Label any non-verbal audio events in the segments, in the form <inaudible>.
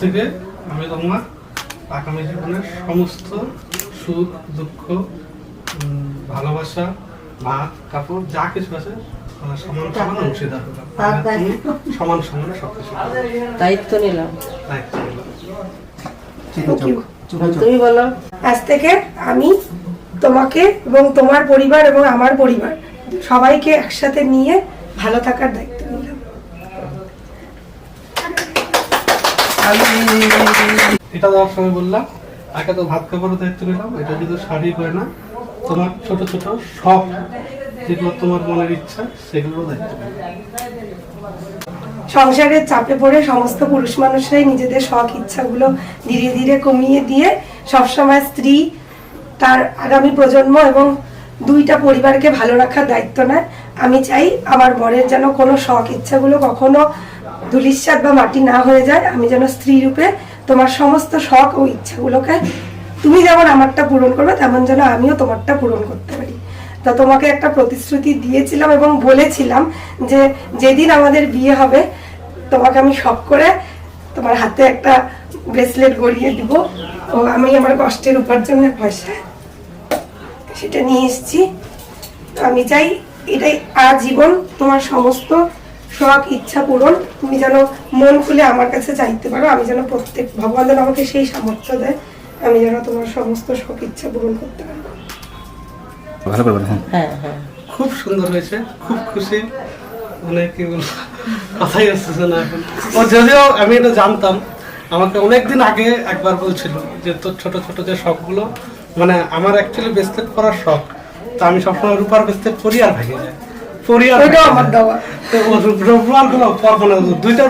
থেকে আমি তোমার আগামী জীবনের সমস্ত সুখ দুঃখ ভালোবাসা ভাত কাপড় যা কিছু আছে মানে সমান সমান অংশীদার হলাম। মানে সমান সমানে সব কিছু দায়িত্ব নিলাম। দায়িত্ব নিলাম। তুমি বলো। আজ থেকে আমি তোমাকে এবং তোমার পরিবার এবং আমার পরিবার সবাইকে একসাথে নিয়ে ভালো থাকার দায়িত্ব নিলাম এটা দেওয়ার সময় বললাম তো ভাত কাপড়ের দায়িত্ব নিলাম, এটা যদি শাড়ি করে না। তোমার ছোট ছোট শখ যেগুলো তোমার মনের ইচ্ছা দায়িত্ব সংসারের চাপে পড়ে সমস্ত পুরুষ মানুষরাই নিজেদের শখ, ইচ্ছাগুলো ধীরে ধীরে কমিয়ে দিয়ে সবসময় স্ত্রী, তার আগামী প্রজন্ম এবং দুইটা পরিবারকে ভালো রাখার দায়িত্ব নেয়। আমি চাই আমার বরের যেন কোনো শখ, ইচ্ছাগুলো কখনো ধুলিস্বাদ বা মাটি না হয়ে যায়, আমি যেন স্ত্রী রূপে তোমার সমস্ত শখ ও ইচ্ছাগুলোকে তুমি যেমন আমারটা পূরণ করবে, তেমন যেন আমিও তোমারটা পূরণ করতে পারি। তা তোমাকে একটা প্রতিশ্রুতি দিয়েছিলাম এবং বলেছিলাম যে যেদিন আমাদের বিয়ে হবে, তোমাকে আমি শখ করে তোমার হাতে একটা ব্রেসলেট গড়িয়ে দিব ও আমি আমার কষ্টের উপার্জনের পয়সা সেটা নিয়ে এসছি। আমি চাই এটাই আজীবন তোমার সমস্ত শখ ইচ্ছা পূরণ। তুমি যেন মন খুলে আমার কাছে চাইতে পারো আমি যেন প্রত্যেক ভগবান যেন আমাকে সেই সামর্থ্য দেয় আমি যেন তোমার সমস্ত শখ ইচ্ছা পূরণ করতে পারব ভালো করে হ্যাঁ হ্যাঁ হ্যাঁ। খুব সুন্দর হয়েছে খুব খুশি। মানে কি বলব কথাই আসতেছে না এখন। ও যদিও আমি এটা জানতাম আমাকে অনেকদিন আগে একবার বলছিল যে তোর ছোট ছোট যে শখগুলো মানে আমার অ্যাকচুয়ালি ব্রেসলেট পরার শখ তো আমি সবসময় রূপার ব্রেসলেট পরি আর ভেঙে যায়। পরি আর ওইটাও আমার দেওয়া। তো ও রূপার না দুইটা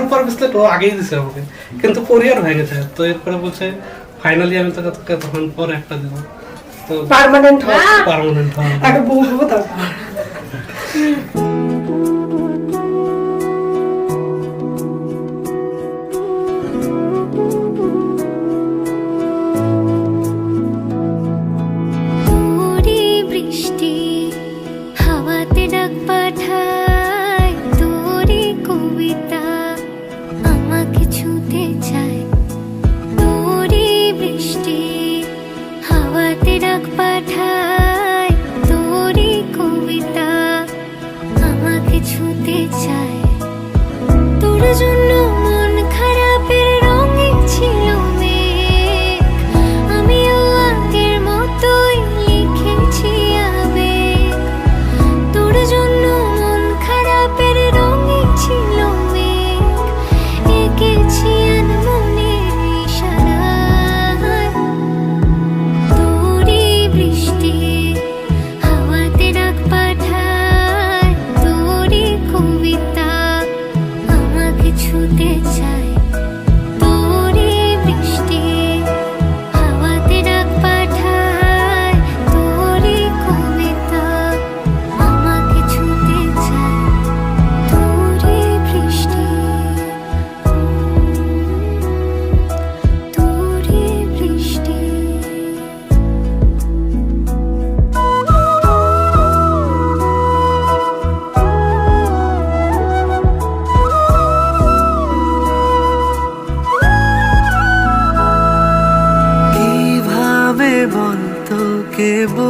ও আগেই দিছে আমাকে। কিন্তু পরি হয়ে গেছে। তো এরপরে বলছে ফাইনালি আমি তোকে তোকে তখন পরে একটা দিব। তো পার্মানেন্ট পার্মানেন্ট আগে বউ বউ <laughs> পাঠায় তোরই কবিতা আমাকে ছুতে চায়।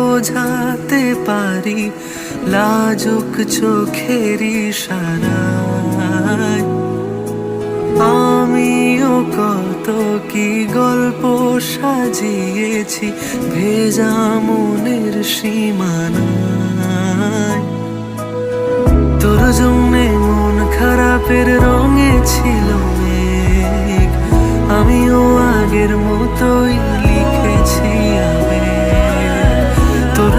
বোঝাতে পারি, লাজুক সারায়। আমিও কত কি গল্প সাজিয়েছি, ভেজা মনের সীমানায়। তোর জন্যে মন খারাপের রঙে ছিল আমিও আগের মতোই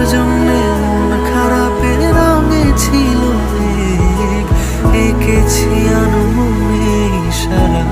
জন্যে মন খারাপের রঙে ছিল এঁকেছি আনমনে সারা